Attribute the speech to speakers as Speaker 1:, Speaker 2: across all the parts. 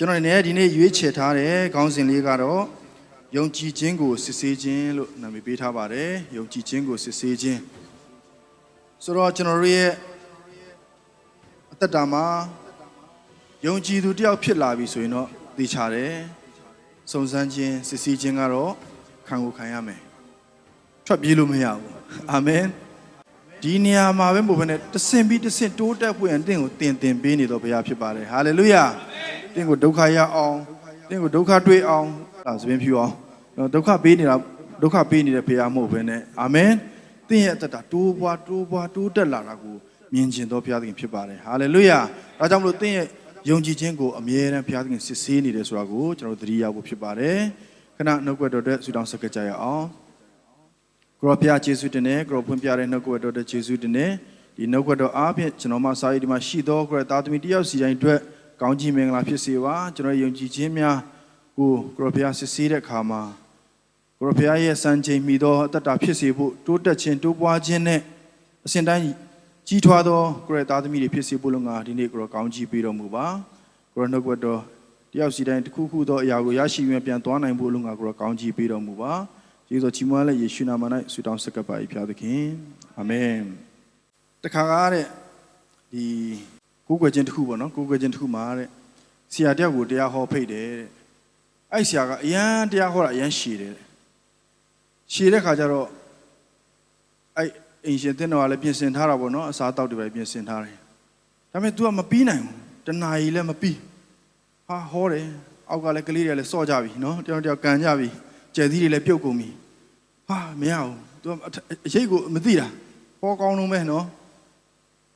Speaker 1: ကျွန်တော်လည်းဒီနေ့ရွေးချယ်ထားတဲ့ခေါင်းစဉ်လေးကတော့ယုံကြည်ခြင်းကိုစစ်ဆေးခြင်းလို့နာမည်ပေးထားပါတယ်ယုံကြည်ခြင်းကိုစစ်ဆေးခြင်းဆိုတော့ကျွန်တော်တို့ရဲ့အသက်တာမှာယုံကြည်သူတယောက်ဖြစ်လာပြီဆိုရင်တော့သိချတယ်စုံစမ်းခြင်းစစ်ဆေးခြင်းကတော့ခံကိုခံရမယ် ထွက်ပြေးလို့မရဘူးအာမင်ဒီနေရာမှာပဲမဟုတ်ဘဲနဲ့တဆင်ပြီးတဆင်တိုးတက်ဖွင့်အတင်းကိုတင်တင်ပေးနေတော့ဘုရားဖြစ်ပါတယ်ဟာလေလုယာတင့်ကိုဒုက္ခရအောင်တင့်ကိုဒုက္ခတွေ့အောင်ဒါသပင်းဖြူအောင်နော်ဒုက္ခပေးနေတာဒုက္ခပေးနေတဲ့ဘုရားမဟုတ်ဘဲနဲ့အာမင်တင့်ရဲ့အသက်တာတိုးပွားတိုးပွားတိုးတက်လာတာကိုမြင်ကျင်တော့ဘုရားသခင်ဖြစ်ပါတယ်ဟာလေလုယာဒါကြောင့်မလို့တင့်ရဲ့ယုံကြည်ခြင်းကိုအမြဲတမ်းဘုရားသခင်စစ်ဆေးနေတယ်ဆိုတာကိုကျွန်တော်တို့သတိရဖို့ဖြစ်ပါတယ်ခဏနှုတ်ကွက်တော်တဲ့ဆုတောင်းဆက်ကကြရအောင် ကိုရောဖျားယေရှုတင်တယ်ကိုရောဖွင့်ပြတဲ့နှုတ်ကပတ်တော်တဲ့ယေရှုတင်တယ်ဒီနှုတ်ကပတ်တော်အားဖြင့်ကျွန်တော်မှစာရေးဒီမှာရှိသောကိုရသားသမီးတယောက်စီတိုင်းအတွက်ကောင်းချီးမင်္ဂလာဖြစ်စေပါကျွန်တော်ယုံကြည်ခြင်းများကိုကိုရောဖျားစစ်ဆေးတဲ့အခါမှာကိုရောဖျားရဲ့စံချိန်မိသောအတ္တဖြစ်စေဖို့တိုးတက်ခြင်းတိုးပွားခြင်းနဲ့အစဉ်တိုင်းကြီးထွားသောကိုရသားသမီးတွေဖြစ်စေဖို့လုံငါဒီနေ့ကိုရောကောင်းချီးပေးတော်မူပါကိုရောနှုတ်ကပတ်တော်တယောက်စီတိုင်းတစ်ခုခုသောအရာကိုရရှိရင်ပြန်သွားနိုင်ဖို့လုံငါကိုရောကောင်းချီးပေးတော်မူပါ ယေရှုချီးမွမ်းလက်ယေရှုနာမ၌ဆုတောင်းဆက်ကပ်ပါ၏ဖျားသခင်အာမင်တခါကားတဲ့ဒီကိုးကွယ်ခြင်းတစ်ခုပေါ့နော်ကိုးကွယ်ခြင်းတစ်ခုမှာတဲ့ဆရာတယောက်ကိုတရားဟောဖိတ်တယ်တဲ့အဲ့ဆရာကအရန်တရားဟောတာအရန်ရှည်တယ်တဲ့ရှည်တဲ့ခါကျတော့အဲ့အင်ရှင်တင်တော်ကလည်းပြင်ဆင်ထားတာပေါ့နော်အစားတောက်တွေပဲပြင်ဆင်ထားတယ်ဒါပေမဲ့ तू ကမပြီးနိုင်ဘူးတနာရီလည်းမပြီးဟာဟောတယ်အောက်ကလည်းကလေးတွေလည်းစော့ကြပြီနော်တယောက်တယောက်ကန်ကြပြီ ကျယ်သီးတွေလည်းပြုတ်ကုန်ပြီဟာမရဘူးသူအရေးကိုမသိတာဟောကောင်းလုံးပဲနော်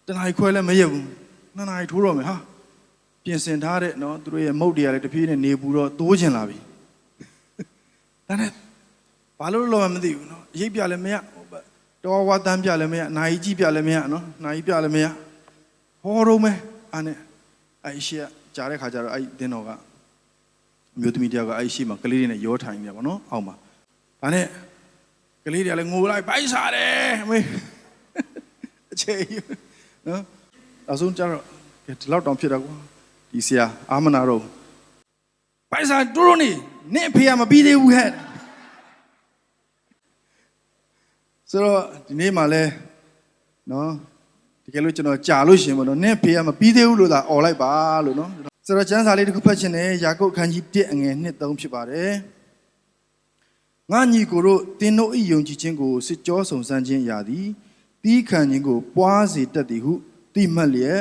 Speaker 1: တနားခွဲလည်းမရက်ဘူးနှစ်နာရီထိုးတော့မယ်ဟာပြင်ဆင်ထားတဲ့နော်သူတို့ရဲ့မုတ်တွေကလည်းတပြေးနဲ့နေပူတော့တိုးချင်လာပြီဒါနဲ့ဘာလို့လောမသိဘူးနော်အရေးပြလည်းမရတော်ဝါတန်းပြလည်းမရနိုင်ကြီးပြလည်းမရနော်နိုင်ပြလည်းမရဟောတော့မယ်အဲ့နဲ့အဲ့ရှိကြားတဲ့ခါကျတော့အဲ့တင်းတော်ကအ မျိုးသမီးတယောက်ကအဲ့ရှိမှကလေးတွေနဲ့ရောထိုင်နေတယ်ပေါ့နော်အောက်မှာဒါနဲ့ကလေးတွေကလည်းငိုလိုက်ပိုက်စားတယ်အမေအချေကြီးနော်အဆုံးကျတော့ကဲဒီလောက်တောင်ဖြစ်တာကွာဒီဆရာအာမနာတော့ပိုက်စားတို့တို့နေနင့်အဖေကမပြီးသေးဘူးဟဲ့ဆိုတော့ဒီနေ့မှလဲနော်တကယ်လို့ကျွန်တော်ကြာလို့ရှရင်ပေါ့နော်နင့်အဖေကမပြီးသေးဘူးလို့သာអော်လိုက်ပါလို့နော် ဆိုတော့ကျမ်းစာလေးတစ်ခုဖတ်ချင်တယ်ယာကုပ်အခန်းကြီး1အငယ်1 3ဖြစ်ပါတယ်ငါညီကိုတို့တင်းတို့ဤယုံကြည်ခြင်းကိုစစ်ကြောစုံစမ်းခြင်းအရာသည်တီးခံခြင်းကိုပွားစေတတ်သည်ဟုတိမှတ်လျက်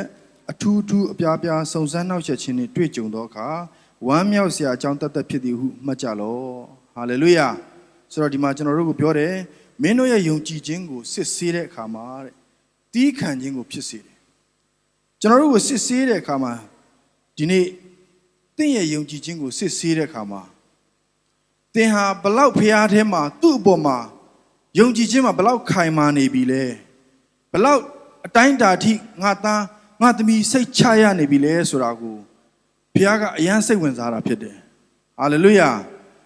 Speaker 1: အထူးထူးအပြားပြားစုံစမ်းနှောက်ယှက်ခြင်းနှင့်တွေ့ကြုံသောအခါဝမ်းမြောက်စရာအကြောင်းတတ်တတ်ဖြစ်သည်ဟုမှတ်ကြလော့ဟာလေလုယာဆိုတော့ဒီမှာကျွန်တော်တို့ကိုပြောတယ်မင်းတို့ရဲ့ယုံကြည်ခြင်းကိုစစ်ဆေးတဲ့အခါမှာတဲ့တီးခံခြင်းကိုဖြစ်စေတယ်ကျွန်တော်တို့ကိုစစ်ဆေးတဲ့အခါမှာ ဒီနေ့တင့်ရဲ့ယုံကြည်ခြင်းကိုစစ်ဆေးတဲ့အခါမှာသင်ဟာဘလောက်ဖျားထဲမှာသူ့အပေါ်မှာယုံကြည်ခြင်းမှာဘလောက်ခိုင်မာနေပြီလဲဘလောက်အတိုင်းတာထိငါသားငါသမီးစိတ်ချရနေပြီလဲဆိုတာကိုဖျားကအယမ်းစိတ်ဝင်စားတာဖြစ်တယ်ဟာလေလုယာ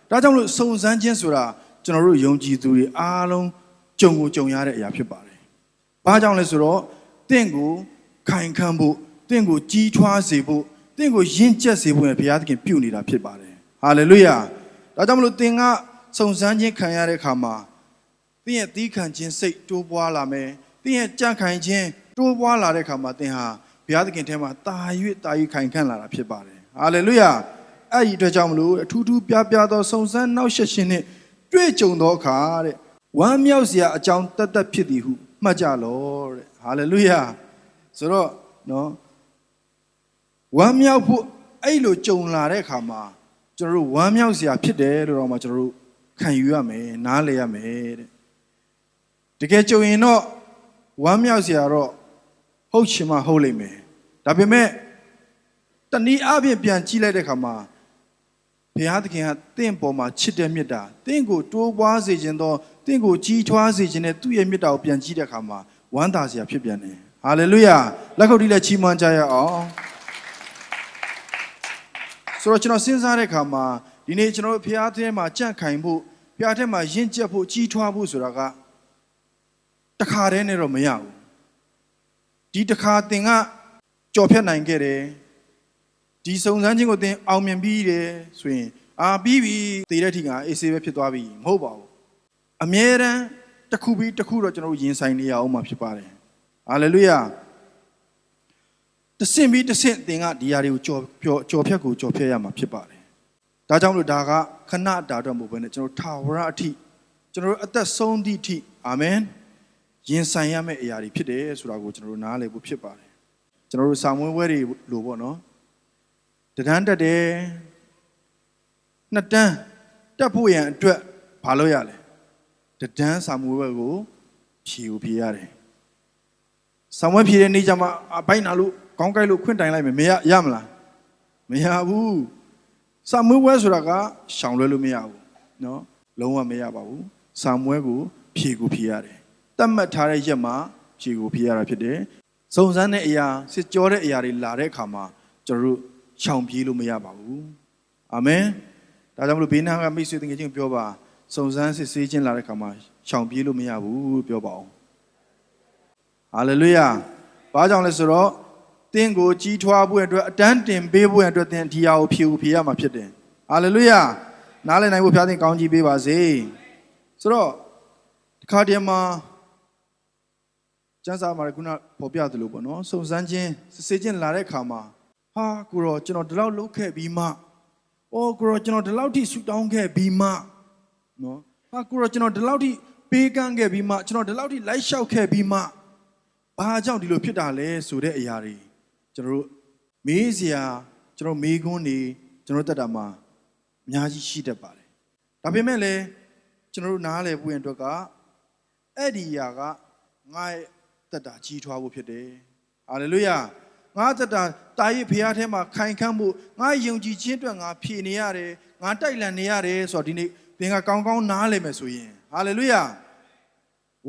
Speaker 1: ဒါကြောင့်မလို့စုံစမ်းခြင်းဆိုတာကျွန်တော်တို့ယုံကြည်သူတွေအားလုံးကြုံကိုကြုံရတဲ့အရာဖြစ်ပါတယ်ဘာကြောင့်လဲဆိုတော့တင့်ကိုခိုင်ခံဖို့တင့်ကိုကြီးထွားစေဖို့ သင်ကိုယဉ်ကျက်စေဖို့ဘုရားသခင်ပြုနေတာဖြစ်ပါတယ်ဟာလေလုယာဒါကြောင့်မလို့သင်ကစုံစမ်းခြင်းခံရတဲ့အခါမှာသင်ရဲ့သီးခံခြင်းစိတ်တိုးပွားလာမယ်သင်ရဲ့ကြံ့ခိုင်ခြင်းတိုးပွားလာတဲ့အခါမှာသင်ဟာဘုရားသခင်ထဲမှာတာ၍တာ၍ခိုင်ခန့်လာတာဖြစ်ပါတယ်ဟာလေလုယာအဲ့ဒီအတွက်ကြောင့်မလို့အထူးထူးပြားပြားသောစုံစမ်းနှောက်ယှက်ခြင်းနဲ့တွေ့ကြုံသောအခါတဲ့ဝမ်းမြောက်စရာအကြောင်းတတ်တတ်ဖြစ်သည်ဟုမှတ်ကြလောတဲ့ဟာလေလုယာဆိုတော့နော် ဝမ်းမြောက်ဖို့အဲ့လိုကြုံလာတဲ့အခါမှာကျွန်တော်တို့ဝမ်းမြောက်စရာဖြစ်တယ်လို့တော့မှကျွန်တော်တို့ခံယူရမယ်နားလည်ရမယ်တဲ့တကယ်ကြုံရင်တော့ဝမ်းမြောက်စရာတော့ဟုတ်ချင်မှဟုတ်လိမ့်မယ်ဒါပေမဲ့တနည်းအားဖြင့်ပြန်ကြည့်လိုက်တဲ့အခါမှာဘုရားသခင်ကတင့်ပေါ်မှာချစ်တဲ့မေတ္တာတင့်ကိုတိုးပွားစေခြင်းသောတင့်ကိုကြီးထွားစေခြင်းနဲ့သူ့ရဲ့မေတ္တာကိုပြန်ကြည့်တဲ့အခါမှာဝမ်းသာစရာဖြစ်ပြန်တယ်ဟာလေလုယာလက်ခုပ်တီးလက်ချီးမွမ်းကြရအောင် ဆိုတော့ကျွန်တော်စဉ်းစားတဲ့အခါမှာဒီနေ့ကျွန်တော်တို့ဖျားထဲမှာကြန့်ခိုင်ဖို့ဖျားထဲမှာယဉ်ကျက်ဖို့ကြီးထွားဖို့ဆိုတာကတခါတည်းနဲ့တော့မရဘူးဒီတခါသင်ကကြော်ဖြတ်နိုင်ခဲ့တယ်ဒီစုံစမ်းခြင်းကိုသင်အောင်မြင်ပြီးတယ်ဆိုရင်အာပြီးပြီတည်တဲ့ထိကအေးဆေးပဲဖြစ်သွားပြီမဟုတ်ပါဘူးအမြဲတမ်းတစ်ခုပြီးတစ်ခုတော့ကျွန်တော်တို့ရင်ဆိုင်နေရအောင်မှာဖြစ်ပါတယ်ဟာလေလုယာ တဆင့်ပြီးတဆင့်သင်ကဒီຢာတွေကိုကြော်ကြော်ကြော်ဖြတ်ကိုကြော်ဖြတ်ရမှာဖြစ်ပါတယ်ဒါကြောင့်မလို့ဒါကခဏတာတော့မဟုတ်ဘဲနဲ့ကျွန်တော်ထာဝရအထိကျွန်တော်တို့အသက်ဆုံးသည့်အထိအာမင်ရင်ဆိုင်ရမယ့်အရာတွေဖြစ်တယ်ဆိုတာကိုကျွန်တော်တို့နားလည်ဖို့ဖြစ်ပါတယ်ကျွန်တော်တို့စာမွေးပွဲတွေလို့ပေါ့နော်တဒန်းတက်တယ်နှစ်တန်းတက်ဖို့ရန်အတွက်ဘာလို့ရလဲတဒန်းစာမွေးပွဲကိုဖြီကိုဖြေရတယ်စာမွေးဖြေတဲ့နေ့ကျမှအဘိုက်နာလို့ ကောင်းကိုက်လို့ခွင့်တိုင်လိုက်မယ်မရရမလားမရဘူးစာမွေးပွဲဆိုတာကရှောင်လွဲလို့မရဘူးเนาะလုံးဝမရပါဘူးစာမွေးကိုဖြေကိုဖြေရတယ်တတ်မှတ်ထားတဲ့ရက်မှာဖြေကိုဖြေရတာဖြစ်တယ်စုံစမ်းတဲ့အရာစစ်ကြောတဲ့အရာတွေလာတဲ့အခါမှာကျွန်တော်တို့ရှောင်ပြေးလို့မရပါဘူးအာမင်ဒါကြောင့်မလို့ဘေးနားကမိတ်ဆွေတငယ်ချင်းကိုပြောပါစုံစမ်းစစ်ဆေးခြင်းလာတဲ့အခါမှာရှောင်ပြေးလို့မရဘူးပြောပါအောင်ဟာလေလုယာဘာကြောင့်လဲဆိုတော့ သင်ကိုကြီးထွားဖို့အတွက်အတန်းတင်ပေးဖို့အတွက်သင်ဒီဟာကိုဖြေဖို့ဖြေရမှာဖြစ်တယ်ဟာလေလုယာနားလည်နိုင်ဖို့ဖျားသင်ကောင်းကြီးပေးပါစေဆိုတော့ဒီခါတည်းမှာကျမ်းစာမှာခုနပေါ်ပြသလိုပေါ့နော်စုံစမ်းခြင်းစစ်ဆေးခြင်းလာတဲ့အခါမှာဟာကိုရောကျွန်တော်ဒီလောက်လုပ်ခဲ့ပြီးမှအော်ကိုရောကျွန်တော်ဒီလောက်ထိဆူတောင်းခဲ့ပြီးမှနော်ဟာကိုရောကျွန်တော်ဒီလောက်ထိပေးကမ်းခဲ့ပြီးမှကျွန်တော်ဒီလောက်ထိလိုက်လျှောက်ခဲ့ပြီးမှဘာကြောင့်ဒီလိုဖြစ်တာလဲဆိုတဲ့အရာတွေ ကျွန်တော်တို့မေးစရာကျွန်တော်မေးခွန်းတွေကျွန်တော်တက်တာမှာအများကြီးရှိတတ်ပါတယ်ဒါပေမဲ့လည်းကျွန်တော်တို့နားလည်ဖို့ရန်အတွက်ကအဲ့ဒီအရာကငါ့ရဲ့တက်တာကြီးထွားဖို့ဖြစ်တယ်ဟာလေလုယာငါတက်တာတာရစ်ဖရားထဲမှာခိုင်ခန့်ဖို့ငါယုံကြည်ခြင်းအတွက်ငါဖြည့်နေရတယ်ငါတိုက်လန်နေရတယ်ဆိုတော့ဒီနေ့သင်ကကောင်းကောင်းနားလည်မယ်ဆိုရင်ဟာလေလုယာ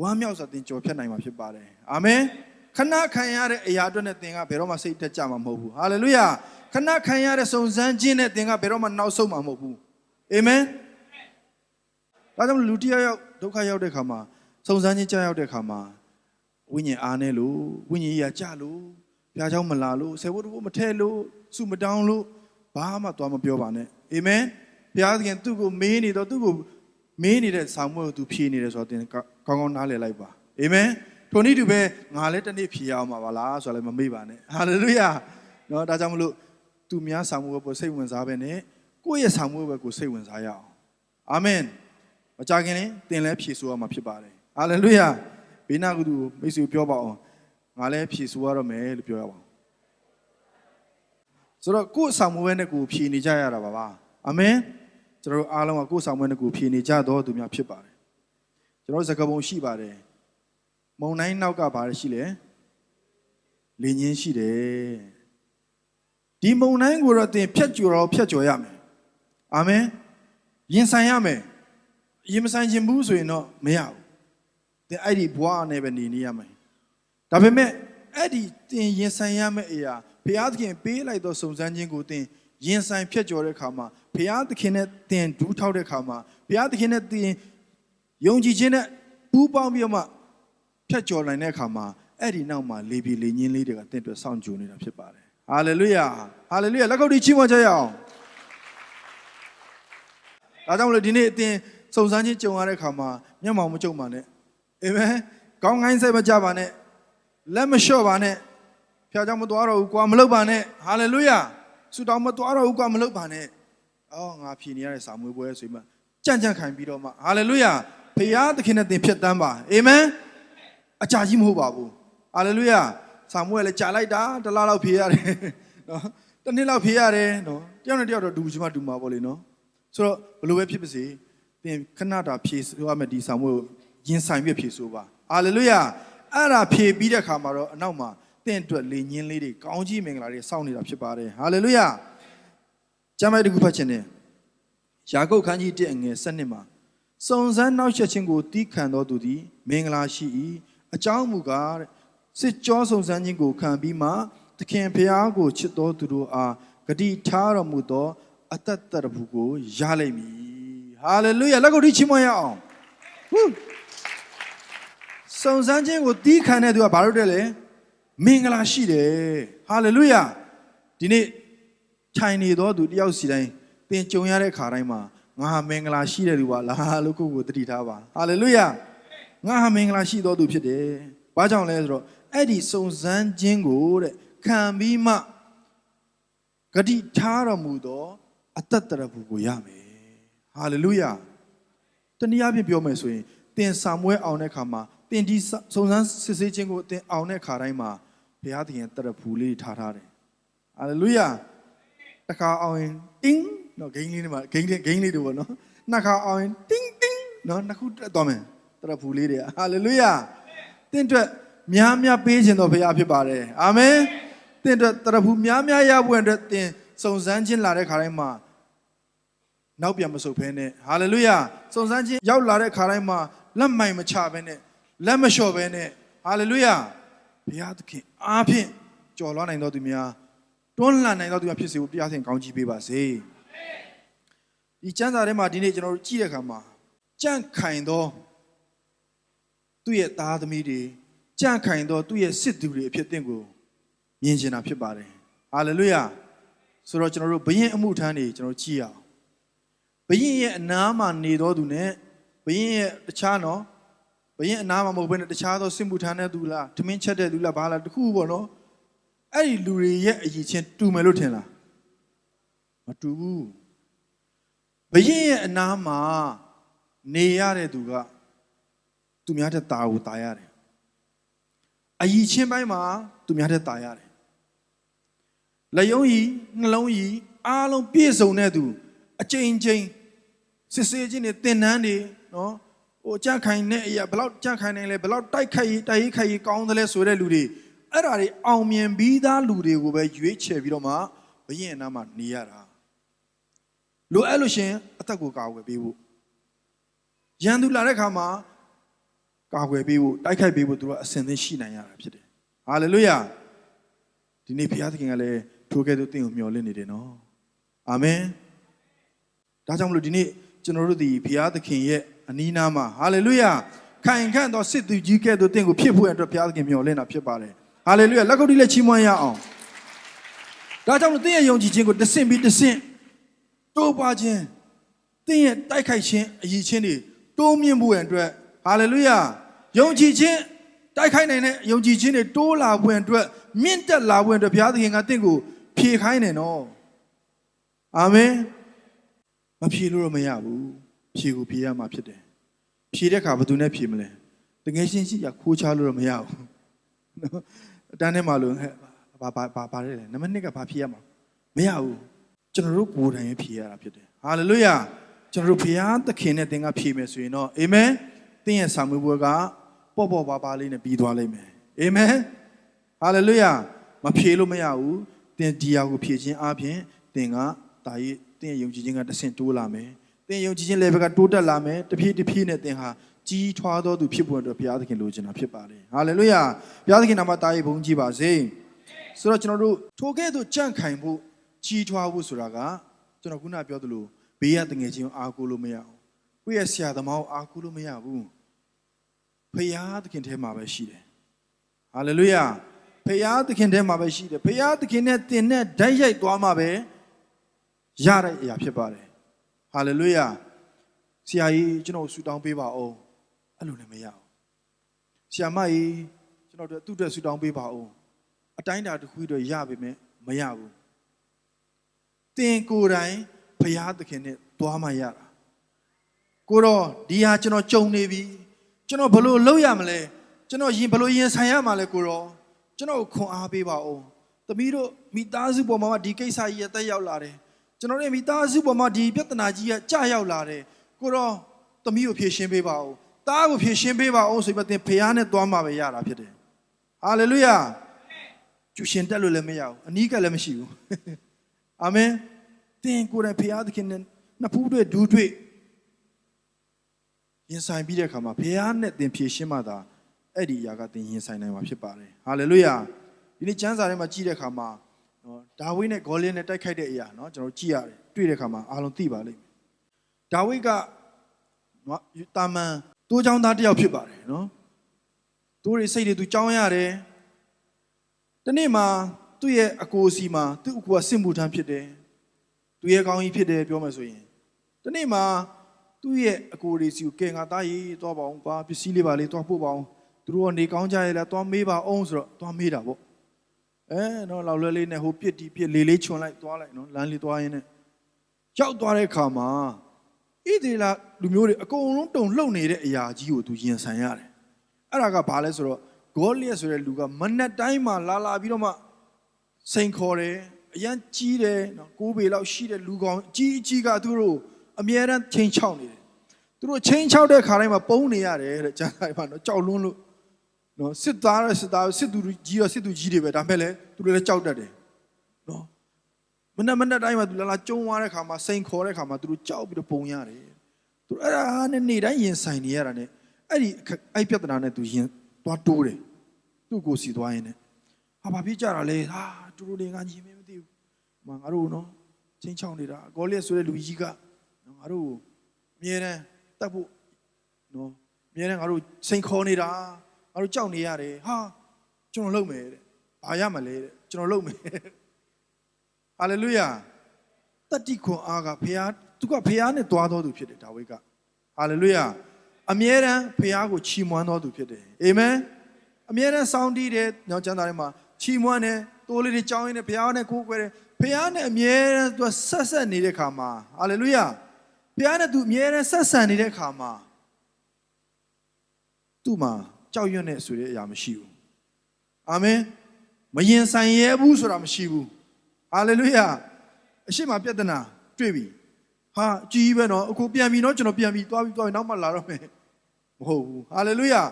Speaker 1: ဝမ်းမြောက်စွာသင်ကြော်ဖြတ်နိုင်မှာဖြစ်ပါတယ်အာမင် ခဏခံရတဲ့အရာအတွက်နဲ့သင်ကဘယ်တော့မှစိတ်တက်ကြမှာမဟုတ်ဘူးဟာလေလုယာခဏခံရတဲ့စုံစမ်းခြင်းနဲ့သင်ကဘယ်တော့မှနောက်ဆုတ်မှာမဟုတ်ဘူးအာမင်ဒါကြောင့်လူတစ်ယောက်ယောက်ဒုက္ခရောက်တဲ့ခါမှာစုံစမ်းခြင်းကြောက်ရောက်တဲ့ခါမှာဝိညာဉ်အားနေလို့ဝိညာဉ်ကြီးကကြလို့ဘုရားเจ้าမလာလို့ဆယ်ဘုတ်တဘုတ်မထဲလို့စုမတောင်းလို့ဘာမှသွားမပြောပါနဲ့အာမင်ဘုရားသခင်သူ့ကိုမေးနေတော့သူ့ကိုမေးနေတဲ့ဆောင်းမွေးကိုသူဖြေနေတယ်ဆိုတော့သင်ကောင်းကောင်းနားလည်လိုက်ပါအာမင် ကိုနိတူပဲငါလည်းတနေ့ဖြေအောင်ပါပါလားဆိုတော့လည်းမမေ့ပါနဲ့ဟာလေလုယာနော်ဒါကြောင့်မလို့သူများဆောင်မှုပဲစိတ်ဝင်စားပဲနဲ့ကိုယ့်ရဲ့ဆောင်မှုပဲကိုစိတ်ဝင်စားရအောင်အာမင်မကြခင်ရင်သင်လည်းဖြေဆိုရမှာဖြစ်ပါတယ်ဟာလေလုယာဘေးနာကသူမိတ်ဆွေပြောပါအောင်ငါလည်းဖြေဆိုရတော့မယ်လို့ပြောရပါအောင်ဆိုတော့ကိုယ့်ဆောင်မှုပဲနဲ့ကိုဖြေနေကြရတာပါပါအာမင်ကျွန်တော်တို့အားလုံးကကိုယ့်ဆောင်မှုနဲ့ကိုဖြေနေကြတော့သူများဖြစ်ပါတယ်ကျွန်တော်စကားပုံရှိပါတယ် မုံတိုင်းနောက်ကဘာရှိလဲလင်းချင်းရှိတယ်ဒီမုံတိုင်းကိုတော့သင်ဖြတ်ကျော်တော့ဖြတ်ကျော်ရမယ်အာမင်ရင်ဆိုင်ရမယ်ရင်မဆိုင်ခြင်းဘူးဆိုရင်တော့မရဘူးသင်အဲ့ဒီဘွားနဲ့ပဲနေနေရမယ်ဒါပေမဲ့အဲ့ဒီသင်ရင်ဆိုင်ရမယ့်အရာဘုရားသခင်ပေးလိုက်သောစုံစမ်းခြင်းကိုသင်ရင်ဆိုင်ဖြတ်ကျော်တဲ့အခါမှာဘုရားသခင်နဲ့သင်ဒူးထောက်တဲ့အခါမှာဘုရားသခင်နဲ့သင်ယုံကြည်ခြင်းနဲ့ပူးပေါင်းပြီးတော့မှ ဖြတ်ကျော်နိုင်တဲ့အခါမှာအဲ့ဒီနောက်မှာလေပြေလေညင်းလေးတွေကတင့်အတွက်စောင့်ကြိုနေတာဖြစ်ပါတယ်။ဟာလေလုယာဟာလေလုယာလက်ကုပ်တီးချီးမွမ်းကြရအောင်။ဒါကြောင့်မလို့ဒီနေ့အသင်စုံစမ်းခြင်းကြုံရတဲ့အခါမှာမျက်မှောင်မကြုံပါနဲ့။အာမင်။ကောင်းကိုင်းစိတ်မကြပါနဲ့။လက်မလျှော့ပါနဲ့။ဖျားကြောင့်မသွားတော့ဘူးကွာမလုပ်ပါနဲ့။ဟာလေလုယာဆူတောင်းမသွားတော့ဘူးကွာမလုပ်ပါနဲ့။အော်ငါဖြေနေရတဲ့စာမွေးပွဲဆိုမှကြံ့ကြံ့ခံပြီးတော့မှဟာလေလုယာဖျားသခင်နဲ့သင်ဖြစ်တမ်းပါ။အာမင်။ အကြာကြီးမဟုတ်ပါဘူးဟာလေလုယာစာမွေးလည်းကြာလိုက်တာတစ်လလောက်ဖြည်ရတယ်နော်တစ်နှစ်လောက်ဖြည်ရတယ်နော်တယောက်နဲ့တယောက်တော့ဒူချင်မှဒူမှာပေါ့လေနော်ဆိုတော့ဘလို့ပဲဖြစ်ပါစေသင်ခဏတာဖြည်ဆိုရမယ်ဒီစာမွေးကိုရင်ဆိုင်ပြဖြည့်ဆိုပါဟာလေလုယာအဲ့ဒါဖြည့်ပြီးတဲ့ခါမှာတော့အနောက်မှာတင့်အတွက်လေညင်းလေးတွေကောင်းကြီးမင်္ဂလာတွေစောင့်နေတာဖြစ်ပါတယ်ဟာလေလုယာကျမ်းပိုက်တစ်ခုဖတ်ခြင်းနဲ့ယာကုပ်ခန်းကြီး1အငယ်7မှာစုံစမ်းနောက်ဆက်ခြင်းကိုတီးခံတော်သူသည်မင်္ဂလာရှိ၏ အကြောင်းမူကားတဲ့စစ်ကြောစုံစမ်းခြင်းကိုခံပြီးမှသခင်ဖျားကိုချစ်တော်သူတို့အားဂတိထားတော်မူသောအသက်တရဘူးကိုရလိမ့်မည်ဟာလေလုယာလက်ကိုဒီချီးမွမ်းရအောင်ဟူးစစုံစမ်းခြင်းကိုတီးခံတဲ့သူကဘာလို့တဲ့လဲမင်္ဂလာရှိတယ်ဟာလေလုယာဒီနေ့ခြိုင်နေတော့သူတယောက်စီတိုင်းသင်ကြုံရတဲ့ခါတိုင်းမှာငါဟာမင်္ဂလာရှိတဲ့သူပါလားလို့ကိုယ့်ကိုတတိထားပါဟာလေလုယာ ငါဟာမင်္ဂလာရှိတော်သူဖြစ်တယ်ဘာကြောင့်လဲဆိုတော့အဲ့ဒီစုံစမ်းခြင်းကိုတဲ့ခံပြီးမှဂတိထားတော်မူသောအသက်တရဘူးကိုရမယ်ဟာလေလုယာတနည်းအားဖြင့်ပြောမယ်ဆိုရင်သင်စာမွဲအောင်တဲ့ခါမှာသင်ဒီစုံစမ်းစစ်ဆေးခြင်းကိုသင်အောင်တဲ့ခါတိုင်းမှာဘုရားသခင်တရဖူလေးထားထားတယ်။ဟာလေလုယာ။တစ်ခါအောင်ရင်တင်းနော်ဂိမ်းလေးတွေမှာဂိမ်းလေးဂိမ်းလေးတွေပေါ့နော်။နှစ်ခါအောင်ရင်တင်းတင်းနော်နှစ်ခုတက်သွားမယ်တ ရဖူလေးတွေဟာလေလုယာ။သင်အတွက်များများပေးခြင်းတော်ဘုရားဖြစ်ပါတယ်။အာမင်။သင်အတွက်တရဖူများများရဖို့အတွက်သင်စုံစမ်းခြင်းလာတဲ့ခါတိုင်းမှာနောက်ပြန်မဆုတ်ဖဲနဲ့ဟာလေလုယာစုံစမ်းခြင်းရောက်လာတဲ့ခါတိုင်းမှာလက်မိုင်မချဘဲနဲ့လက်မလျှော့ဘဲနဲ့ဟာလေလုယာဘုရားသခင်အားဖြင့်ကြော်လွှားနိုင်တော်သူများတွန်းလှန်နိုင်တော်သူများဖြစ်စေဖို့ဘုရားသခင်ကောင်းချီးပေးပါစေဒီကျမ်းစာထဲမှာဒီနေ့ကျွန်တော်တို့ကြည့်တဲ့အခါမှာကြန့်ခိုင်သော သူ့ရဲ့သားသမီးတွေကြန့်ခိုင်သောသူ့ရဲ့စစ်သူတွေအဖြစ်အသင့်ကိုမြင်ကျင်တာဖြစ်ပါတယ်ဟာလေလုယာဆိုတော့ကျွန်တော်တို့ဘယင်အမှုထမ်းတွေကျွန်တော်ကြည့်ရအောင်ဘရင်ရဲ့အနားမှာနေတော်သူနဲ့ဘရင်ရဲ့တခြားနော်ဘရင်အနားမှာမဟုတ်ဘဲနဲ့တခြားသောစစ်မှုထမ်းတဲ့သူလားထမင်းချက်တဲ့သူလားဘာလားတခုပေါ့နော်အဲ့ဒီလူတွေရဲ့အရေးချင်းတူမယ်လို့ထင်လားမတူဘူးဘရင်ရဲ့အနားမှာနေရတဲ့သူက သူများတဲ့တာကိုတာရတယ်အရေးချင်းပိုင်းမှာသူများတဲ့တာရတယ်လက်ယုံကြီးနှလုံးကြီးအားလုံးပြည့်စုံတဲ့သူအချိန်ချင်းစစ်ဆေးခြင်းတွေတင်နန်းတွေနော်ဟိုကြန့်ခိုင်တဲ့အရာဘယ်လောက်ကြန့်ခိုင်နိုင်လဲဘယ်လောက်တိုက်ခိုက်ရေးတိုက်ရေးခိုက်ရေးကောင်းတယ်လဲဆိုတဲ့လူတွေအဲ့ဓာတွေအောင်မြင်ပြီးသားလူတွေကိုပဲရွေးချယ်ပြီးတော့မှဘရင်အနားမှာနေရတာလိုအဲ့လို့ရှင်အသက်ကိုကာကွယ်ပေးဖို့ရန်သူလာတဲ့ခါမှာ ကာကွယ်ပေးဖို့တိုက်ခိုက်ပေးဖို့သူတို့အစင်သင်းရှိနိုင်ရတာဖြစ်တယ်ဟာလေလုယာဒီနေ့ဘုရားသခင်ကလည်းထိုကဲ့သို့တင့်ကိုမျှော်လင့်နေတယ်နော်အာမင်ဒါကြောင့်မလို့ဒီနေ့ကျွန်တော်တို့ဒီဘုရားသခင်ရဲ့အနီးနားမှာဟာလေလုယာခိုင်ခန့်သောစစ်သူကြီးကဲ့သို့တင့်ကိုဖြစ်ဖို့အတွက်ဘုရားသခင်မျှော်လင့်တာဖြစ်ပါတယ်ဟာလေလုယာလက်ကုပ်တီးလက်ချီးမွမ်းရအောင်ဒါကြောင့်မလို့တင့်ရဲ့ယုံကြည်ခြင်းကိုတဆင့်ပြီးတဆင့်တိုးပွားခြင်းတင့်ရဲ့တိုက်ခိုက်ခြင်းအည်ချင်းတွေတိုးမြင့်ဖို့အတွက် ဟာလေလုယာယုံကြည်ခြင်းတိုက်ခိုက်နိုင်တဲ့ယုံကြည်ခြင်းတွေတိုးလာဖို့အတွက်မြင့်တက်လာဖို့အတွက်ဘုရားသခင်ကတင့်ကိုဖြေခိုင်းတယ်နော်အာမင်မဖြေလို့တော့မရဘူးဖြေကိုဖြေရမှာဖြစ်တယ်ဖြေတဲ့အခါဘယ်သူနဲ့ဖြေမလဲတကယ်ရှင်းရှိရခိုးချလို့တော့မရဘူးနော်အတန်းထဲမှာလို့ဟဲ့ဘာဘာဘာဘာလဲနံပါတ်1ကဘာဖြေရမှာမရဘူးကျွန်တော်တို့ကိုယ်တိုင်ဖြေရတာဖြစ်တယ်ဟာလေလုယာကျွန်တော်တို့ဘုရားသခင်နဲ့သင်ကဖြေမယ်ဆိုရင်တော့အာမင် သင်ရဲ့ဆာမွေးပွဲကပေါ့ပေါ့ပါပါလေးနဲ့ပြီးသွားလိမ့်မယ်အာမင်ဟာလေလုယာမဖြေလို့မရဘူးသင်ဒီယာကိုဖြေခြင်းအပြင်သင်ကဒါရေးသင်ရဲ့ယုံကြည်ခြင်းကတဆင့်တိုးလာမယ်။သင်ယုံကြည်ခြင်း level ကတိုးတက်လာမယ်။တဖြည်းတဖြည်းနဲ့သင်ဟာကြီးထွားသောသူဖြစ်ဖို့အတွက်ဘုရားသခင်လိုချင်တာဖြစ်ပါတယ်။ဟာလေလုယာ။ဘုရားသခင်နာမတားရေးဘုန်းကြီးပါစေ။ဆိုတော့ကျွန်တော်တို့ထိုကဲ့သို့ကြန့်ခိုင်ဖို့ကြီးထွားဖို့ဆိုတာကကျွန်တော်ခုနပြောသလိုဘေးရတငယ်ချင်းကိုအားကိုးလို့မရဘူး။ကိုယ့်ရဲ့ဆရာသမားကိုအားကိုးလို့မရဘူး။ ဘုရားသခင်ထဲမှာပဲရှိတယ်။ဟာလေလုယာ။ဘုရားသခင်ထဲမှာပဲရှိတယ်။ဘုရားသခင်နဲ့သင်နဲ့ဓာတ်ရိုက်သွားမှာပဲ။ရတဲ့အရာဖြစ်ပါတယ်ဟာလေလုယာဆရာကြီးကျွန်တော်ဆူတောင်းပေးပါအောင်အဲ့လိုလည်းမရဘူးဆရာမကြီးကျွန်တော်တို့သူ့အတွက်ဆူတောင်းပေးပါအောင်အတိုင်းတာတစ်ခုတော့ရပါမယ်မရဘူးတင်ကိုယ်တိုင်ဘုရားသခင်နဲ့သွားမှရတာကိုတော့ဒီဟာကျွန်တော်ကြုံနေပြီ ကျွန်တော်ဘယ်လိုလုပ်ရမလဲကျွန်တော်ရင်ဘယ်လိုရင်ဆိုင်ရမှာလဲကိုတော့ကျွန်တော်ကိုခွန်အားပေးပါအောင်သမီးတို့မိသားစုပေါ်မှာဒီကိစ္စကြီးရတက်ရောက်လာတယ်ကျွန်တော်တို့မိသားစုပေါ်မှာဒီပြဿနာကြီးကကြာရောက်လာတယ်ကိုတော့သမီးကိုဖြေရှင်းပေးပါဦးတားကိုဖြေရှင်းပေးပါဦးဆိုပြီးတော့သင်ဖះနဲ့သွားမှာပဲရတာဖြစ်တယ်ဟာလေလုယာကျူရှင်တက်လို့လည်းမရဘူးအနီးကလည်းမရှိဘူးအာမင်သင်ကိုယ်တိုင်ဖះသခင်နဲ့နှစ်ဖူးတွေ့ဒူးတွေ့ ရင်ဆိုင်ပြီးတဲ့အခါမှာဘုရားနဲ့သင်ဖြည့်ရှင်းမှသာအဲ့ဒီအရာကသင်ရင်ဆိုင်နိုင်မှာဖြစ်ပါတယ်ဟာလေလုယာဒီနေ့ကျမ်းစာထဲမှာကြည့်တဲ့အခါမှာနော်ဒါဝိနဲ့ဂေါလင်နဲ့တိုက်ခိုက်တဲ့အရာနော်ကျွန်တော်ကြည့်ရတယ်တွေ့တဲ့အခါမှာအားလုံးသိပါလိမ့်မယ်ဒါဝိကနော်တာမန်တိုးချောင်းသားတစ်ယောက်ဖြစ်ပါတယ်နော်သူတွေစိတ်တွေသူကြောင်းရတယ်တနေ့မှာသူ့ရဲ့အကိုစီမှာသူ့အကိုကစစ်မှုထမ်းဖြစ်တယ်သူ့ရဲ့ကောင်းကြီးဖြစ်တယ်ပြောမှဆိုရင်တနေ့မှာ သူ့ရဲ့အကိုတွေစီကိုကဲငါသားရေးသွားပါအောင်ကွာပစ္စည်းလေးပါလေးသွားပို့ပါအောင်သူတို့ကနေကောင်းကြရလားသွားမေးပါအောင်ဆိုတော့သွားမေးတာပေါ့အဲတော့လောက်လွဲလေးနဲ့ဟိုပြစ်တီပြစ်လေးလေးချွန်လိုက်သွားလိုက်နော်လမ်းလေးသွားရင်းနဲ့ရောက်သွားတဲ့အခါမှာဣသေလလူမျိုးတွေအကုန်လုံးတုံလှုပ်နေတဲ့အရာကြီးကိုသူရင်ဆိုင်ရတယ်အဲ့ဒါကဘာလဲဆိုတော့ဂေါလျက်ဆိုတဲ့လူကမနက်တိုင်းမှာလာလာပြီးတော့မှစိန်ခေါ်တယ်အရန်ကြီးတယ်နော်ကိုးပေလောက်ရှိတဲ့လူကောင်အကြီးအကြီးကသူတို့ အမြဲတမ်းချိန်ချောက်နေတယ်သူတို့ချိန်ချောက်တဲ့ခါတိုင်းမှာပုံနေရတယ်တဲ့ကျန်တိုင်းမှာနော်ကြောက်လွန်းလို့နော်စစ်သားရစစ်သားစစ်သူကြီးရောစစ်သူကြီးတွေပဲဒါမဲ့လေသူတို့လည်းကြောက်တတ်တယ်နော်မနေ့မနေ့တိုင်းမှာသူလာလာကျုံသွားတဲ့ခါမှာစိန်ခေါ်တဲ့ခါမှာသူတို့ကြောက်ပြီးတော့ပုံရတယ်သူတို့အဲ့ဒါနဲ့နေ့တိုင်းရင်ဆိုင်နေရတာ ਨੇ အဲ့ဒီအခက်အဲ့ပြဿနာနဲ့သူရင်သွားတိုးတယ်သူ့ကိုယ်စီသွားရင် ਨੇ ဟာဘာဖြစ်ကြတာလဲဟာသူတို့တွေငါညီမင်းမသိဘူးမငါတို့နော်ချင်းချောင်းနေတာအကောလက်ဆိုတဲ့လူကြီးကနော် ငါတို့အမြဲတမ်းတတ်ဖို့နော်အမြဲတမ်းငါတို့စိန်ခေါ်နေတာငါတို့ကြောက်နေရတယ်ဟာကျွန်တော်လုပ်မယ်တဲ့ဘာရမလဲတဲ့ကျွန်တော်လုပ်မယ်ဟာလေလုယာတတိခွန်အားကဖခင်သူကဖခင်နဲ့တွားတော်သူဖြစ်တယ်ဒါဝိဒ်ကဟာလေလုယာအမြဲတမ်းဖခင်ကိုချီးမွမ်းတော်သူဖြစ်တယ်အာမင်အမြဲတမ်းစောင်းတီးတယ်ညောင်ချမ်းသာထဲမှာချီးမွမ်းတယ်တိုးလေးတွေကြောင်းရင်းနဲ့ဖခင်နဲ့ကိုးကွယ်တယ်ဖခင်နဲ့အမြဲတမ်းသူကဆက်ဆက်နေတဲ့ခါမှာဟာလေလုယာ ဖခင်နဲ့သူအမြဲတမ်းဆက်ဆံနေတဲ့ခါမှာသူ့မှာကြောက်ရွံ့တဲ့ဆိုတဲ့အရာမရှိဘူးအာမင်မရင်ဆိုင်ရဲဘူးဆိုတာမရှိဘူးဟာလေလုယာအရှိမပြဿနာတွေ့ပြီဟာကြီးပဲနော်အခုပြန်ပြီနော်ကျွန်တော်ပြန်ပြီသွားပြီသွားပြီနောက်မှလာတော့မယ်မဟုတ်ဘူးဟာလေလုယာ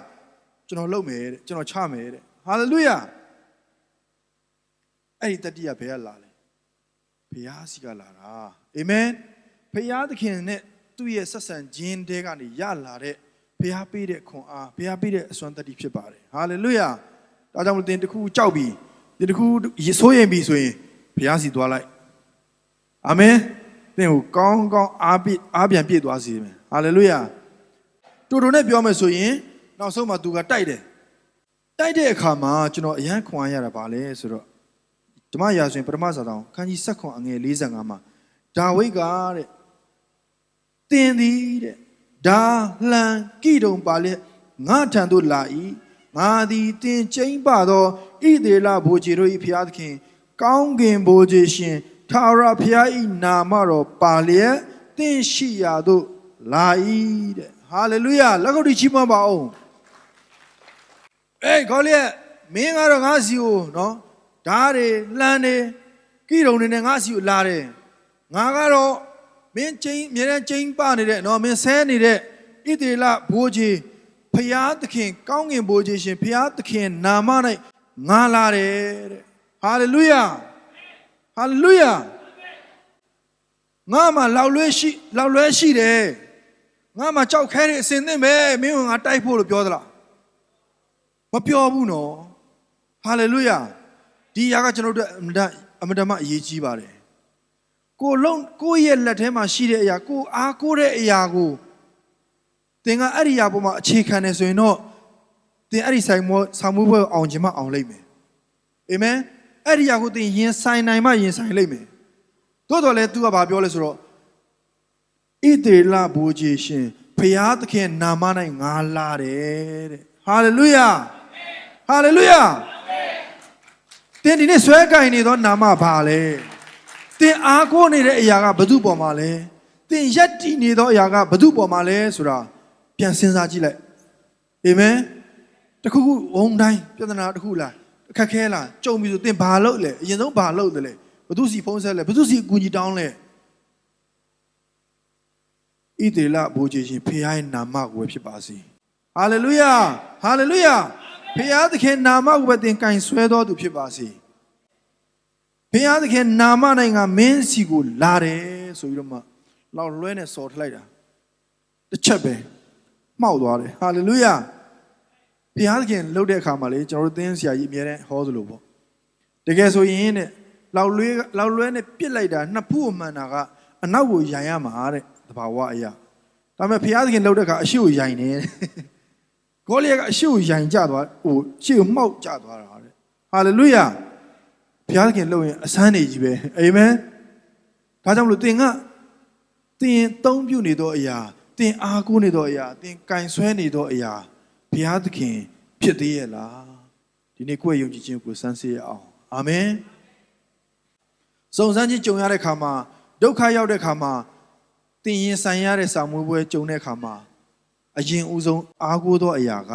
Speaker 1: ကျွန်တော်လုပ်မယ်တဲ့ကျွန်တော်ချမယ်တဲ့ဟာလေလုယာအဲ့ဒီတတိယဘယ်ကလာလဲဘုရားစီကလာတာအာမင် ဘုရားသခင်နဲ့သူ့ရဲ့ဆက်ဆံခြင်းတဲကနေရလာတဲ့ဘုရားပေးတဲ့ခွန်အားဘုရားပေးတဲ့အစွမ်းတတ္တိဖြစ်ပါတယ်ဟာလေလုယာဒါကြောင့်မလို့သင်တစ်ခုကြောက်ပြီးသင်တစ်ခုရေဆိုးရင်ပြီးဆိုရင်ဘုရားစီသွားလိုက်အာမင်သင်ကိုကောင်းကောင်းအားပြအားပြန်ပြည့်သွားစေမယ်ဟာလေလုယာတူတူနဲ့ပြောမယ်ဆိုရင်နောက်ဆုံးမှာသူကတိုက်တယ်တိုက်တဲ့အခါမှာကျွန်တော်အရန်ခွန်အားရတာပါလေဆိုတော့ဓမ္မရာဆိုရင်ပထမစာတောင်ခန်းကြီး7ခွန်အငယ်45မှာဒါဝိဒ်ကတဲ့ တင်သည်တဲ့ဒါလှန်ကိတုံပါလေငါထံသို့လာ၏ငါသည်တင်ကျိမ့်ပသောဣသေလဘိုးကြီးတို့၏ဖျားသခင် ကောင်းကင်ဘိုးကြီးရှင်ထာဝရဘုရား၏နာမတော်ပါလျက်တင့်ရှိရာသို့လာ၏တဲ့ဟာလေလုယာလက်ကုပ်တီချီးမွမ်းပါအောင်အေးခေါ်လျက်မင်းကတော့ငါစီကိုနော်ဓာတ်တွေလှမ်းတွေကိတုံတွေနဲ့ငါစီကိုလာတယ်ငါကတော့ မင်းချင်းအမြဲတမ်းချင်းပနေတဲ့နော်မင်းဆဲနေတဲ့ဣသေလဘိုးကြီးဖျားသခင် ကောင်းကင်ဘိုးကြီးရှင်ဖျားသခင်နာမ၌ငါလာတယ်တဲ့ဟာလေလုယာဟာလေလုယာငါမှလောက်လွဲရှိလောက်လွဲရှိတယ်ငါမှကြောက်ခဲတဲ့အစင်သင့်ပဲမင်းကငါတိုက်ဖို့လို့ပြောသလားမပြောဘူးနော်ဟာလေလုယာဒီຢာကကျွန်တော်တို့အမတန်အမတန်မှအရေးကြီးပါတယ် ကိုလုံးကိုယ့်ရဲ့လက်ထဲမှာရှိတဲ့အရာကိုအားကိုးတဲ့အရာကိုသင်ကအဲ့ဒီအရာပေါ်မှာအခြေခံနေဆိုရင်တော့သင်အဲ့ဒီဆိုင်မောဆောင်မှုဘက်အောင်ချင်မှအောင်လိမ့်မယ်အာမင်အဲ့ဒီအရာကိုသင်ရင်ဆိုင်နိုင်မှရင်ဆိုင်လိမ့်မယ်တိုးတော်လဲ तू ကဘာပြောလဲဆိုတော့ဣသေလဘူကြီးရှင်ဖျားသခင်နာမ၌ငါလာတယ်တဲ့ဟာလေလုယာဟာလေလုယာသင်ဒီနေ့ဆွဲကင်နေသောနာမဘာလဲ သင်အားကိုးနေတဲ့အရာကဘယ်သူ့ပေါ်မှာလဲသင်ယက်တည်နေသောအရာကဘယ်သူ့ပေါ်မှာလဲဆိုတာပြန်စဉ်းစားကြည့်လိုက်အာမင်တခုခုဝုံတိုင်းပြဿနာတခုလားအခက်ခဲလားကြုံပြီဆိုသင်ဘာလုပ်လဲအရင်ဆုံးဘာလုပ်တယ်လဲဘယ်သူစီဖုန်းဆက်လဲဘယ်သူစီအကူအညီတောင်းလဲဣတေလဘိုးကြီးရှင်ဖခင်ရဲ့နာမကိုပဲဖြစ်ပါစေဟာလေလုယာဟာလေလုယာဖခင်သခင်နာမကိုပဲသင်ကင်ဆွဲတော်သူဖြစ်ပါစေ ဘုရားသခင်နာမ၌ငါမင်းစီကိုလာတယ်ဆိုပြီးတော့မှလောက်လွဲနဲ့စော်ထလိုက်တာတစ်ချက်ပဲမှောက်သွားတယ်ဟာလေလုယာဘုရားသခင်လှုပ်တဲ့အခါမှာလေကျွန်တော်တို့သင်းဆရာကြီးအမြဲတမ်းဟောသလိုပေါ့တကယ်ဆိုရင်တဲ့လောက်လွဲလောက်လွဲနဲ့ပြစ်လိုက်တာနှစ်ဖူးအမှန်တာကအနောက်ကိုရိုင်ရမှာတဲ့တဘာဝအရာဒါပေမဲ့ဘုရားသခင်လှုပ်တဲ့အခါအရှိကိုရိုင်နေတယ်ဂေါလိယက်ကအရှိကိုယိုင်ကျသွားဟိုရှေ့ကိုမှောက်ကျသွားတာတဲ့ဟာလေလုယာ ဘုရားသခင်လှုပ်ရင်အဆန်းနေကြီးပဲအာမင်ဒါကြောင့်မလို့သင်ကသင်သုံးပြုနေသောအရာသင်အားကိုးနေသောအရာသင်ကင်ဆွဲနေသောအရာဘုရားသခင်ဖြစ်သေးရဲ့လားဒီနေ့ကိုယ့်ရဲ့ယုံကြည်ခြင်းကိုစမ်းစစ်ရအောင်အာမင်စုံစမ်းခြင်းကြုံရတဲ့ခါမှာဒုက္ခရောက်တဲ့ခါမှာသင်ရင်ဆိုင်ရတဲ့စာမွေးပွဲကြုံတဲ့ခါမှာအရင်ဦးဆုံးအားကိုးသောအရာက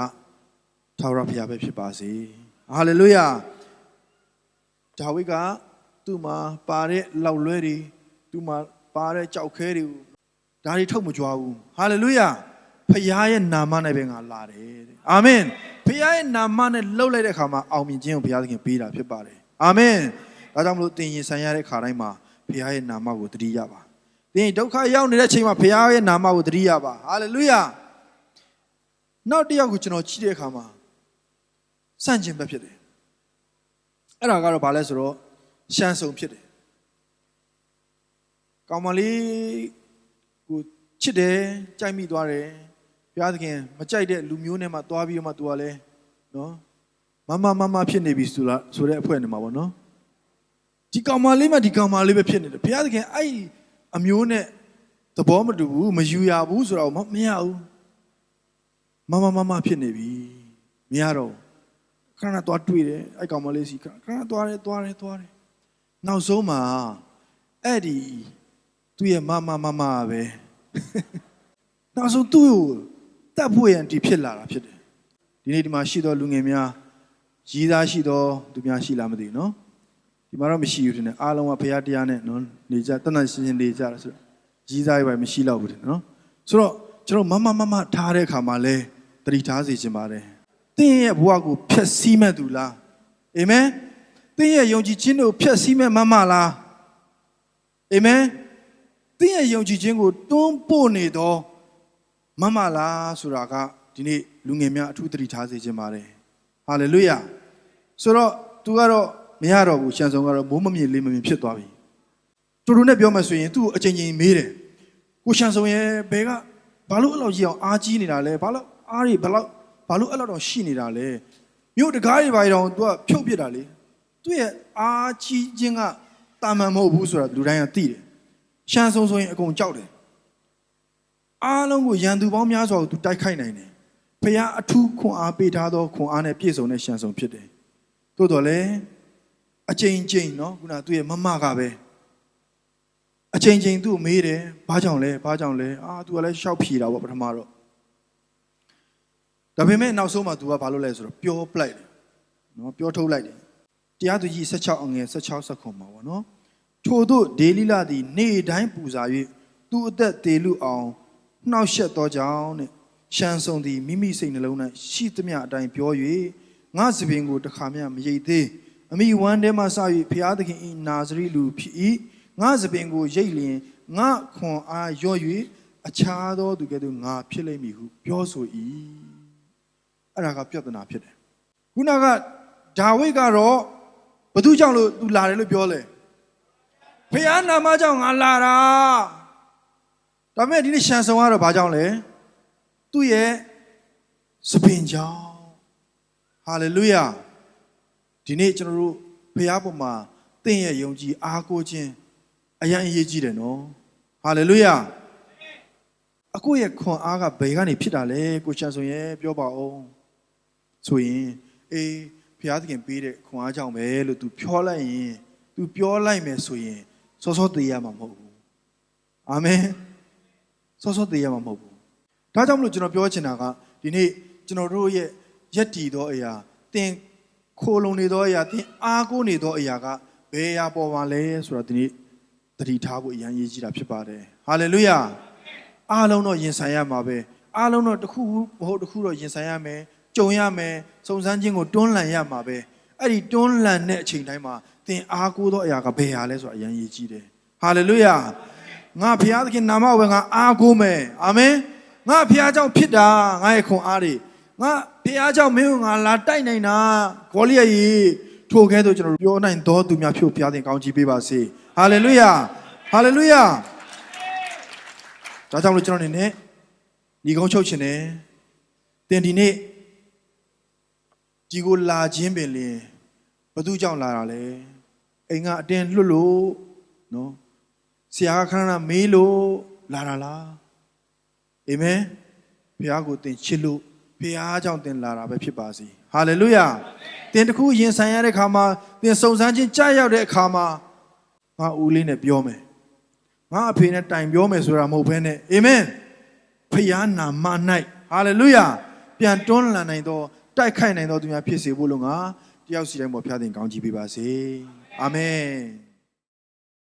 Speaker 1: ထာဝရဘုရားပဲဖြစ်ပါစေဟာလေလုယာ ဒါဝိဒ်ကသူ့မှာပါတဲ့လောက်လွဲတွေသူ့မှာပါတဲ့ကြောက်ခဲတွေဒါတွေထုတ်မကြွားဘူးဟာလေလုယာဖခင်ရဲ့နာမနဲ့ပဲငါလာတယ်တဲ့အာမင်ဖခင်ရဲ့နာမနဲ့လှုပ်လိုက်တဲ့အခါမှာအောင်မြင်ခြင်းကိုဘုရားသခင်ပေးတာဖြစ်ပါတယ်အာမင်ဒါကြောင့်မလို့သင်ရင်ဆိုင်ရတဲ့ခါတိုင်းမှာဘုရားရဲ့နာမကိုသတိရပါသင်ဒုက္ခရောက်နေတဲ့ချိန်မှာဘုရားရဲ့နာမကိုသတိရပါဟာလေလုယာနောက်တစ်ယောက်ကိုကျွန်တော်ကြည့်တဲ့အခါမှာစန့်ကျင်ဘက်ဖြစ်တယ် အဲ့ဒါကတော့ဘာလဲဆိုတော့ရှမ်းဆုံဖြစ်တယ်ကောင်မလေးကိုချစ်တယ်ကြိုက်မိသွားတယ်ဘုရားသခင်မကြိုက်တဲ့လူမျိုးနဲ့မှသွားပြီးတော့မှ तू ကလည်းနော်မမမမဖြစ်နေပြီဆိုလားဆိုတဲ့အဖွဲ့နေမှာပေါ့နော်ဒီကောင်မလေးမှဒီကောင်မလေးပဲဖြစ်နေတယ်ဘုရားသခင်အဲ့ဒီအမျိုးနဲ့သဘောမတူဘူးမယူရဘူးဆိုတော့မမရဘူးမမမမဖြစ်နေပြီမရတော့ ခဏတော့တွေ့တယ်အဲ့ကောင်မလေးစီခဏခဏသွားတယ်သွားတယ်သွားတယ်နောက်ဆုံးမှာအဲ့ဒီသူ့ရဲ့မမမမပဲနောက်ဆုံးသူ့ကိုတတ်ဖို့ရန်ဒီဖြစ်လာတာဖြစ်တယ်ဒီနေ့ဒီမှာရှိသောလူငယ်များရည်သားရှိသောသူများရှိလားမသိဘူးနော်ဒီမှာတော့မရှိဘူးထင်တယ်အားလုံးကဘုရားတရားနဲ့နော်နေကြတတ်တတ်ရှင်းရှင်းနေကြတယ်ဆိုတော့ရည်သားရပါမရှိတော့ဘူးထင်တယ်နော်ဆိုတော့ကျွန်တော်မမမမထားတဲ့အခါမှာလဲတတိထားစေခြင်းပါတယ် တင်းရဲ့ဘဝကိုဖျက်ဆီးမဲ့သူလားအာမင်တင်းရဲ့ယုံကြည်ခြင်းကိုဖျက်ဆီးမဲ့မမလားအာမင်တင်းရဲ့ယုံကြည်ခြင်းကိုတွန်းပို့နေတော့မမလားဆိုတာကဒီနေ့လူငယ်များအထူးတတိထားစေခြင်းပါတယ်ဟာလေလုယာဆိုတော့သူကတော့မရတော့ဘူးရှန်ဆောင်ကတော့မိုးမမြင်လေးမမြင်ဖြစ်သွားပြီတူတူနဲ့ပြောမှဆိုရင်သူ့ကိုအချိန်ချင်းမေးတယ်ကိုရှန်ဆောင်ရဲ့ဘယ်ကဘာလို့အဲ့လိုကြီးအောင်အားကြီးနေတာလဲဘာလို့အားတွေဘယ်လောက် ဘာလို့အဲ့လိုတော့ရှိနေတာလဲမြို့တကားတွေဘာတွေတော့သူကဖြုတ်ပစ်တာလေသူ့ရဲ့အားကြီးခြင်းကတာမန်မဟုတ်ဘူးဆိုတာလူတိုင်းကသိတယ်ရှန်ဆောင်ဆိုရင်အကုန်ကြောက်တယ် အားလုံးကိုရန်သူပေါင်းများစွာကိုသူတိုက်ခိုက်နိုင်တယ်။ဖခင်အထူးခွန်အားပေးထားသောခွန်အားနဲ့ပြည့်စုံတဲ့ရှန်ဆောင်ဖြစ်တယ်။သို့တော်လည်းအချိန်ချင်းเนาะခုနကသူ့ရဲ့မမကပဲအချိန်ချင်းသူ့ကိုမေးတယ်ဘာကြောင့်လဲဘာကြောင့်လဲအာသူကလည်းရှောက်ဖြေတာပေါ့ပထမတော့ ဒါပေမဲ့နောက်ဆုံးမှာသူကဘာလုပ်လဲဆိုတော့ပြောပလိုက်တယ်နော်ပြောထုတ်လိုက်တယ်တရားသူကြီး16အငယ်16ဆက်ခွန်မှာပေါ့နော်ထို့သို့ဒေလိလသည် နေ့တိုင်းပူဇာ၍သူ့အသက်သေလူအောင်နှောက်ရှက်သောကြောင့်တဲ့ရှမ်းဆုံသည်မိမိစိတ်နှလုံး၌ရှိသမျှအတိုင်းပြော၍ငါစပင်ကိုတခါမျှမရိပ်သေးအမိဝမ်းထဲမှစ၍ဖျားသခင်၏နာဇရီလူဖြစ်၏ငါစပင်ကိုရိပ်လျင်ငါခွန်အားရော့၍အခြားသောသူကဲ့သို့ငါဖြစ်လိမ့်မည်ဟုပြောဆို၏ အဲ့ဒါကပြဿနာဖြစ်တယ်ခုနကဒါဝိဒ်ကတော့ဘသူကြောင့်လို့သူလာတယ်လို့ပြောလဲဘုရားနာမကြောင့်ငါလာတာဒါပေမဲ့ဒီနေ့ရှန်ဆောင်ကတော့ဘာကြောင့်လဲသူ့ရဲ့စပင်ကြောင့်ဟာလေလုယာဒီနေ့ကျွန်တော်တို့ဘုရားပေါ်မှာသင်ရဲ့ယုံကြည်အားကိုးခြင်းအရန်အရေးကြီးတယ်နော်ဟာလေလုယာအကိုရဲ့ခွန်အားကဘယ်ကနေဖြစ်တာလဲကိုရှန်ဆောင်ရဲ့ပြောပါအောင် ဆိုရင်အေးဘုရားသခင်ပေးတဲ့ခွန်အားကြောင့်ပဲလို့ तू ပြောလိုက်ရင် तू ပြောလိုက်မယ်ဆိုရင်စောစောသေးရမှာမဟုတ်ဘူးအာမင်စောစောသေးရမှာမဟုတ်ဘူး။ဒါကြောင့်မလို့ကျွန်တော်ပြောချင်တာကဒီနေ့ကျွန်တော်တို့ရဲ့ယက်တီသောအရာတင်ခိုလုံနေသောအရာတင်အားကိုးနေသောအရာကဘယ်အရာပေါ်မှာလဲဆိုတော့ဒီနေ့တတိထားဖို့အရန်ရေးကြီးတာဖြစ်ပါတယ်။ဟာလေလုယာ။အားလုံးတော့ယင်ဆိုင်ရမှာပဲ။အားလုံးတော့တစ်ခုမဟုတ်တစ်ခုတော့ယင်ဆိုင်ရမယ်။ ကြုံရမယ်။စုံစမ်းခြင်းကိုတွန်းလှန်ရမှာပဲ။အဲ့ဒီတွန်းလှန်တဲ့အချိန်တိုင်းမှာတင်အားကိုးသောအရာကဘယ်ဟာလဲဆိုတာအရန်ရေးကြီးတယ်။ဟာလေလုယာ။ငါဖျားသခင်နာမဝယ်ငါအားကိုးမယ်အာမင်ငါဖျားကြောင့်ဖြစ်တာငါရဲ့ခွန်အားတွေငါဖျားကြောင့်မင်းကိုငါလာတိုက်နိုင်တာဂေါလိယကြီးထိုကဲ့သို့ကျွန်တော်တို့ပြောနိုင်တော်သူများဖြို့ဖျားသခင်ကောင်းချီးပေးပါစေဟာလေလုယာဟာလေလုယာဒါကြောင့်လို့ကျွန်တော်အနေနဲ့ညီကုန်းချုပ်ခြင်းနဲ့တင်ဒီနေ့ ဒီကိုလာခြင်းပင်လင်ဘသူကြောင့်လာတာလဲအိမ်ကအတင်းလွတ်လို့နော်ဆရာကခဏခဏမေးလို့လာတာလားအာမင်ဘုရားကိုသင်ချစ်လို့ဘုရားကြောင့်သင်လာတာပဲဖြစ်ပါစေဟာလေလုယာသင်တခုရင်ဆိုင်ရတဲ့အခါမှာသင်စုံစမ်းခြင်းကြားရောက်တဲ့အခါမှာငါဦးလေးနဲ့ပြောမယ်ငါအဖေနဲ့တိုင်ပြောမယ်ဆိုတာမဟုတ်ဘဲနဲ့အာမင်ဖခင်နာမ၌ဟာလေလုယာပြန်တွန်းလှန်နိုင်သော တိုက်ခိုက်နိုင်သောသူများဖြစ်စေဖို့လို့ငါတယောက်စီတိုင်းပေါ်ဖျားတင်ကောင်းချီးပေးပါစေအာမင်